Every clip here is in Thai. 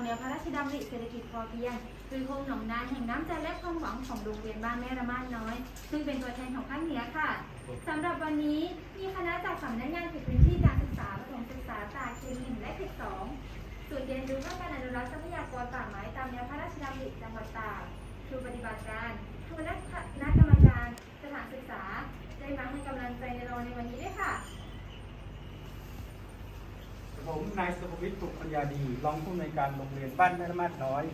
ามแนวพระราชดำริเศรษฐกิจพอเพียงคือโครงหนองนาแห่งน้ำใจและความหวังของโรงเรียนบ้านแม่ระมาดน้อย ซึ่งเป็นตัวแทนของภาคเหนือค่ะสำหรับวันนี้มีคณะจากสำนักงานเขตพื้นที่การศึกษาประถมศึกษาตากเขตหนึ่งและเขตสองศูนย์เรียนรู้เพื่อการอนุรักษ์ทรัพยากรป่าไม้ตามแนวพระราชดำริจังหวัดตากครูปฏิบัติการคณะคณะกรรมการสถานศึกษาได้มาให้กำลังใจในราในวันนี้ด้วยค่ะ ผมนายสุภวิทย์ปุกปัญญาดี รองผู้อำนวยการโรงเรียนบ้านแม่ละมาดน้อย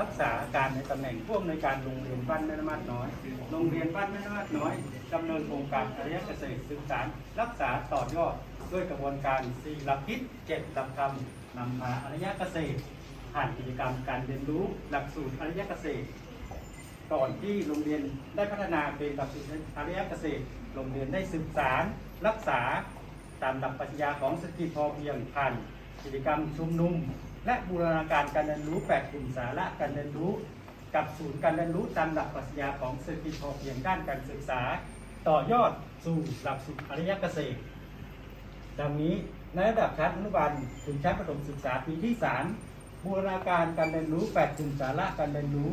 รักษาการในตำแหน่งผู้อำนวยการโรงเรียนบ้านแม่ละมาดน้อย โรงเรียนบ้านแม่ละมาดน้อยดำเนินโครงการอารยเกษตรสื่อสารรักษาต่อยอดด้วยกระบวนการสี่หลักคิดเจ็ดหลักธรรมนำมาอารยเกษตร ผ่านกิจกรรมการเรียนรู้หลักสูตรอารยเกษตรก่อนที่โรงเรียนได้พัฒนาเป็นหลักสูตรอารยเกษตร โรงเรียนได้ศึกษารักษา ตามหลักปรัชญาของเศรษฐกิจพอเพียงผ่านกิจกรรมชุมนุม และบูรณาการการเรียนรู้แปดกลุ่มสาระการเรียนรู้ กับศูนย์การเรียนรู้ตามหลักปรัชญาของเศรษฐกิจพอเพียงด้านการศึกษา ต่อยอดสู่หลักสูตรอริยเกษตร ดังนี้ในระดับชั้นอนุบาลถึงชั้นประถมศึกษาปีที่ 3 บูรณาการการเรียนรู้แปดกลุ่มสาระการเรียนรู้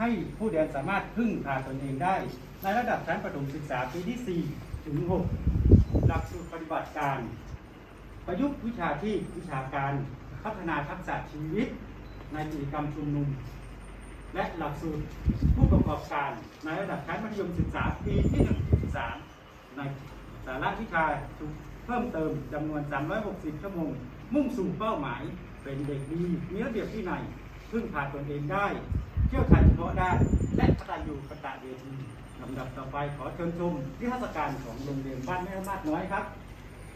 ให้ผู้เรียนสามารถพึ่งพาตนเองได้ ในระดับชั้นประถมศึกษาปีที่ 4 ถึง 6 หลักสูตรปฏิบัติการ ประยุกต์วิชาที่วิชาการพัฒนาทักษะชีวิต ในกิจกรรมชุมนุม และหลักสูตรผู้ประกอบการ ในระดับชั้นมัธยมศึกษาปีที่1ถึง3ในสาระวิชาเพิ่มเติมจำนวน 360 ชั่วโมง มุ่งสู่เป้าหมาย เป็นเด็กดีมีระเบียบที่ไหนยพึ่งพาตนเองได้เชี่ยวชาญเฉพาะด้านและกตัญญูกตเวทีำดับต่อไปขอเชิญชมที่เทศการของโรงเรียนบ้านแม่มาดน้อยครับ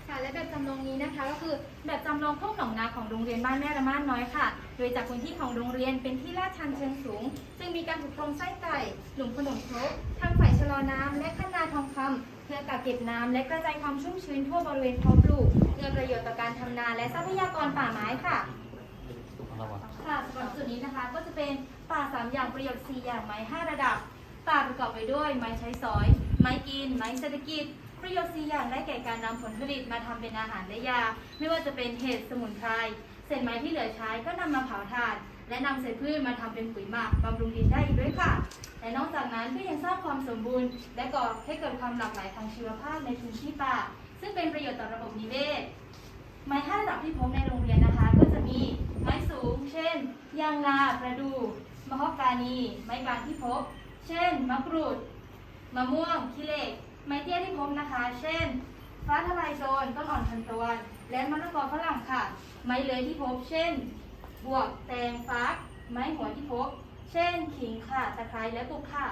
ค่ะและแบบจำลองนี้นะคะก็คือแบบจำลองทุ่งหนองนาของโรงเรียนบ้านแม่ระมาดน้อยค่ะ โดยจากพื้นที่ของโรงเรียนเป็นที่ลาดชันเชิงสูง จึงมีการถูกโครงไส้ไก่ หลุมขนมครกทำฝ่ายชะลอน้ำและขั้นนาทองคำเพื่อกักเก็บน้ำและกระจายความชุ่มชื้นทั่วบริเวณเพาะปลูกเพื่อประโยชน์ต่อการทำนาและทรัพยากรป่าไม้ค่ะค่ะสำหรับจุดนี้นะคะก็จะเป็นป่าสามอย่างประโยชน์สี่อย่างไม้ห้าระดับ ป่าประกอบไปด้วย ไม้ใช้สอย ไม้กิน ไม้เศรษฐกิจ ประโยชน์สี่อย่างได้แก่การนำผลผลิตมาทำเป็นอาหารและยา ไม่ว่าจะเป็นเห็ดสมุนไพรเศษไม้ที่เหลือใช้ก็นำมาเผาถ่าน และนำเศษพืชมาทำเป็นปุ๋ยหมักบำรุงดินได้อีกด้วยค่ะ และนอกจากนั้นก็ยังสร้างความสมบูรณ์ และก่อให้เกิดความหลากหลายทางชีวภาพในพื้นที่ป่า ซึ่งเป็นประโยชน์ต่อระบบนิเวศ ไม้ห้าระดับที่พบในโรงเรียนนะคะ ก็จะมีไม้สูง เช่น ยางนา ประดู่มะฮอกกานี ไม้บางที่พบ เช่น มะกรูด มะม่วงขี้เหล็ก ไม้เตี้ยที่พบนะคะ เช่น ฟ้าทลายโจร ต้นอ่อนทันตะวัน และมะละกอฝรั่งค่ะ ไม้เลื้อยที่พบ เช่น บวกแตง ฟัก ไม้หัวที่พบ เช่น ขิงค่ะ ตะไคร้ และบุกค่ะ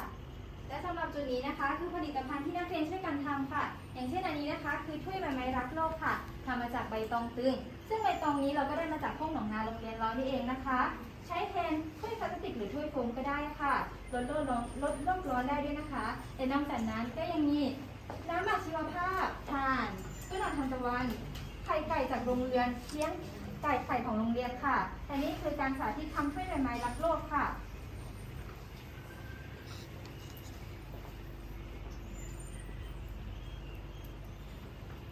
และสำหรับจุดนี้นะคะ คือผลิตภัณฑ์ที่นักเรียนช่วยกันทำค่ะ อย่างเช่นอันนี้นะคะ คือถ้วยใบไม้รักโลกค่ะทำมาจากใบตองตึง ซึ่งใบตองนี้เราก็ได้มาจากพวกหนองนาโรงเรียนเรานี่เองนะคะ ใช้แทนถ้วยพลาสติกหรือถ้วยโฟมก็ได้ค่ะลดโลกร้อนลดโลกร้อนได้ด้วยนะคะและนอกจากนั้นก็ยังมีน้ำหมักชีวภาพถ่านต้นอ่อนทานตะวันไข่ไก่จากโรงเรือนเลี้ยงไก่ไข่ของโรงเรียนค่ะและนี่คือการสาธิตทำถ้วยใบไม้รักโลกค่ะ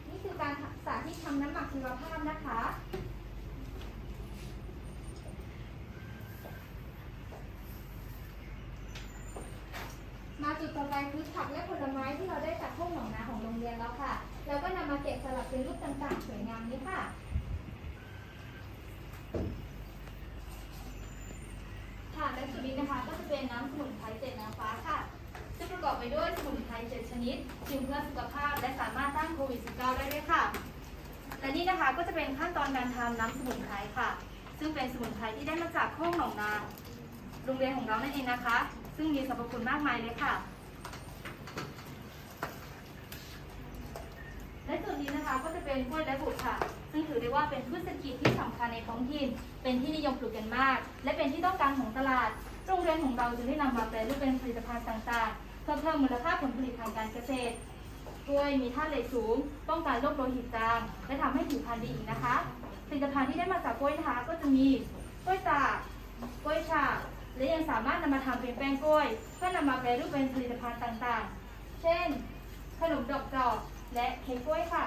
นี่คือการสาธิตทำน้ำหมักชีวภาพนะคะ มาจุดต่อไปคือ ผักและผลไม้ที่เราได้จากพวกหนองนาของโรงเรียนแล้วค่ะแล้วก็นำมาเก็บสลับเป็นรูปต่างๆ สวยงามนี้ค่ะ ค่ะและจุดนี้นะคะก็จะเป็นน้ำสมุนไพรเจ็ดนางฟ้าค่ะซึ่งประกอบไปด้วยสมุนไพรเจ็ดชนิดจึงเพื่อสุขภาพและสามารถต้านโควิด -19 ได้ด้วยค่ะและนี่นะคะก็จะเป็นขั้นตอนการทำน้ำสมุนไพรค่ะ ซึ่งเป็นสมุนไพรที่ได้มาจากโคกหนองนาโรงเรียนของเรานั่นเองนะคะ ซึ่งมีสรรพคุณมากมายเลยค่ะจุด นะคะก็จะเป็นกล้วยและบุตรค่ะ ซึ่งถือได้ว่าเป็นพืชเศรษฐกิจที่สำคัญในท้องถิ่น เป็นที่นิยมปลูกกันมาก และเป็นที่ต้องการของตลาด โรงเรียนของเราจึงได้นำมาแปรรูปเป็นผลิตภัณฑ์ต่างๆ เพื่อเพิ่มมูลค่าผลผลิตทางการเกษตร กล้วยมีธาตุเหล็กสูง ป้องกันโรคโลหิตจาง และทำให้ผิวพรรณดีอีกนะคะ ผลิตภัณฑ์ที่ได้มาจากกล้วยนะคะก็จะมีกล้วยตากกล้วยฉาบและยังสามารถนำมาทำเป็นแป้งกล้วย เพื่อนำมาแปรรูปเป็นผลิตภัณฑ์ต่างๆ เช่น ขนมดอกจอกและเค้กกล้วยค่ะ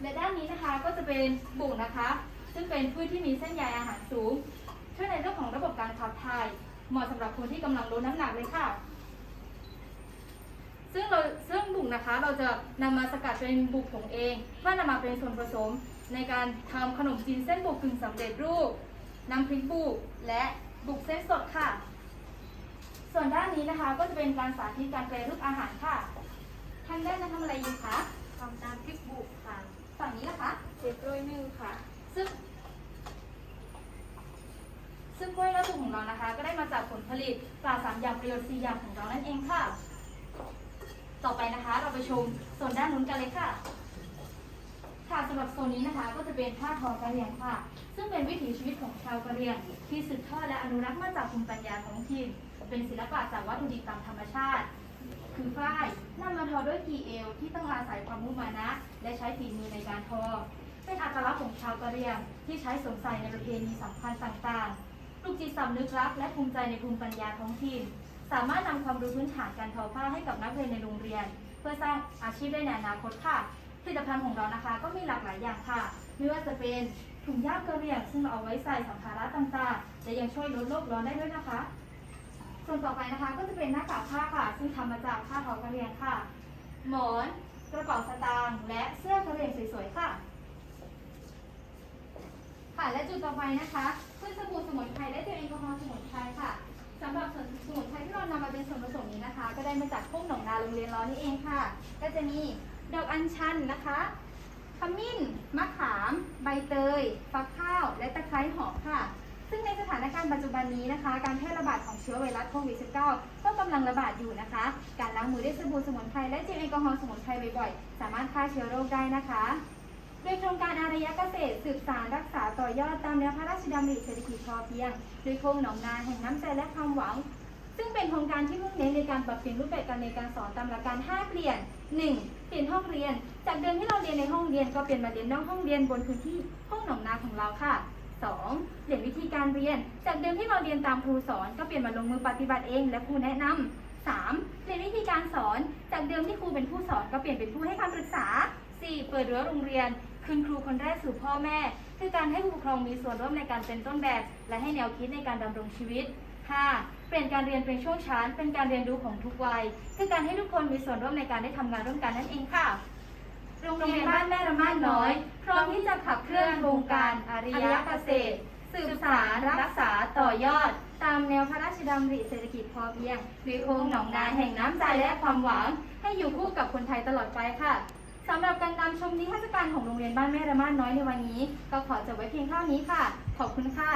และด้านนี้นะคะก็จะเป็นบุกนะคะ ซึ่งเป็นพืชที่มีเส้นใยอาหารสูง ช่วยในเรื่องของระบบการขับถ่าย เหมาะสำหรับคนที่กำลังลดน้ำหนักเลยค่ะ ซึ่งเราซึ่งบุกนะคะเราจะนำมาสกัดเป็นบุกผงเองเพื่อนำมาเป็นส่วนผสมในการทำขนมจีนเส้นบุกกึ่งสำเร็จรูปน้ำพริกบุกและบุกเส้นสดค่ะ ส่วนด้านนี้นะคะก็จะเป็นการสาธิตการแปรรูปอาหารค่ะทางด้านจะทำอะไรอยู่คะทำน้ำพริกบุกค่ะ ฝั่งนี้นะคะเจ็ดร้อยหนึ่งค่ะ ซึ่ง ซึ่งกล้วยและสุกของเรานะคะ ก็ได้มาจากผลผลิตปลาสามอย่างประโยชน์สี่อย่างของเรานั่นเองค่ะ ต่อไปนะคะเราไปชมโซนด้านนู้นกันเลยค่ะ ค่ะสำหรับโซนนี้นะคะ ก็จะเป็นผ้าทอกระเหรี่ยงค่ะ ซึ่งเป็นวิถีชีวิตของชาวกะเหรี่ยง ที่สืบทอดและอนุรักษ์มาจากภูมิปัญญาท้องถิ่นเป็นศิลปะจากวัตถุดิบตามธรรมชาติ คือฝ้ายนำมาทอด้วยกีเอลที่ต้องอาศัยความมุมานะ และใช้ฝีมือในการทอ เป็นอัตลักษณ์ของชาวกะเหรี่ยง ที่ใช้สวมใส่ในประเพณีสำคัญต่างๆปลูกจิตสำนึกรักและภูมิใจในภูมิปัญญาท้องถิ่น สามารถนำความรู้พื้นฐานการทอผ้าให้กับนักเรียนในโรงเรียน เพื่อสร้างอาชีพได้ในอนาคตค่ะผลิตภัณฑ์ของเรานะคะก็มีหลากหลายอย่างค่ะ ไม่ว่าจะเป็นถุงย่ามกะเหรี่ยงซึ่งเราเอาไว้ใส่สัมภาระต่างๆ และยังช่วยลดโลกร้อนได้ด้วยนะคะ ส่วนต่อไปนะคะก็จะเป็นหน้ากากผ้าค่ะ ซึ่งทำมาจากผ้าทอกระเรียงค่ะ หมอนกระเป๋าสตางค์และเสื้อกระเรียงสวยๆค่ะ ค่ะและจุดต่อไปนะคะคือสบู่สมุนไพรและเจลแอลกอฮอล์สมุนไพรค่ะสำหรับส่วนสมุนไพรที่เรานำมาเป็นส่วนผสมนี้นะคะ ก็ได้มาจากพวกหนองนาโรงเรียนเรานี่เองค่ะ ก็จะมีดอกอัญชันนะคะขมิ้นมะขาม ใบเตยฟักข้าวและตะไคร้หอมค่ะ ซึ่งในสถาน การปัจจุบันนี้นะคะ การแพร่ระบาดของเชื้อไวรัสโควิด -19 ก็กำลังระบาดอยู่นะคะ การล้างมือด้วยสบู่สมุนไพรและเจลแอลกอฮอล์สมุนไพรบ่อยๆ สามารถฆ่าเชื้อโรคได้นะคะ โดยโครงการอารยเกษตรสืบสานรักษาต่อยอดตามแนวพระราชดำริเศรษฐกิจพอเพียงโดยโครงหนองนาแห่งน้ำใจและความหวังซึ่งเป็นโครงการที่มุ่งเน้นในการปรับเปลี่ยนรูปแบบการเรียนการสอนตามหลักการ 5 เปลี่ยน 1. เปลี่ยนห้องเรียน จากเดิมที่เราเรียนในห้องเรียนก็เปลี่ยนมาเรียนนอกห้องเรียนบนพื้นที่ห้องหนองนาของเราค่ะ 2. เปลี่ยนวิธีการเรียน จากเดิมที่เราเรียนตามครูสอนก็เปลี่ยนมาลงมือปฏิบัติเอง และครูแนะนำ 3. เปลี่ยนวิธีการสอน จากเดิมที่ครูเป็นผู้สอนก็เปลี่ยนเป็นผู้ให้คำปรึกษา 4. เปิดรั้วโรงเรียน คืนครูคนแรกสู่พ่อแม่ คือการให้ผู้ปกครองมีส่วนร่วมในการเป็นต้นแบบ และให้แนวคิดในการดำรงชีวิต 5. เปลี่ยนการเรียนเป็นช่วงชั้น เป็นการเรียนรู้ของทุกวัย คือการให้ทุกคนมีส่วนร่วมในการได้ทำงานร่วมกันนั่นเองค่ะ โรงเรียนบ้านแม่ระมาดน้อย พร้อมที่จะขับเคลื่อนโครงการอาริยะเกษตร สืบสารรักษาต่อยอด ตามแนวพระราชดำริเศรษฐกิจพอเพียงโดยโครงหนองนาแห่งน้ำใจและความหวัง ให้อยู่คู่กับคนไทยตลอดไปค่ะสำหรับการนำชมนิทรรศการของโรงเรียนบ้านแม่ระมาดน้อยในวันนี้ ก็ขอจบไว้เพียงเท่านี้ค่ะ ขอบคุณค่ะ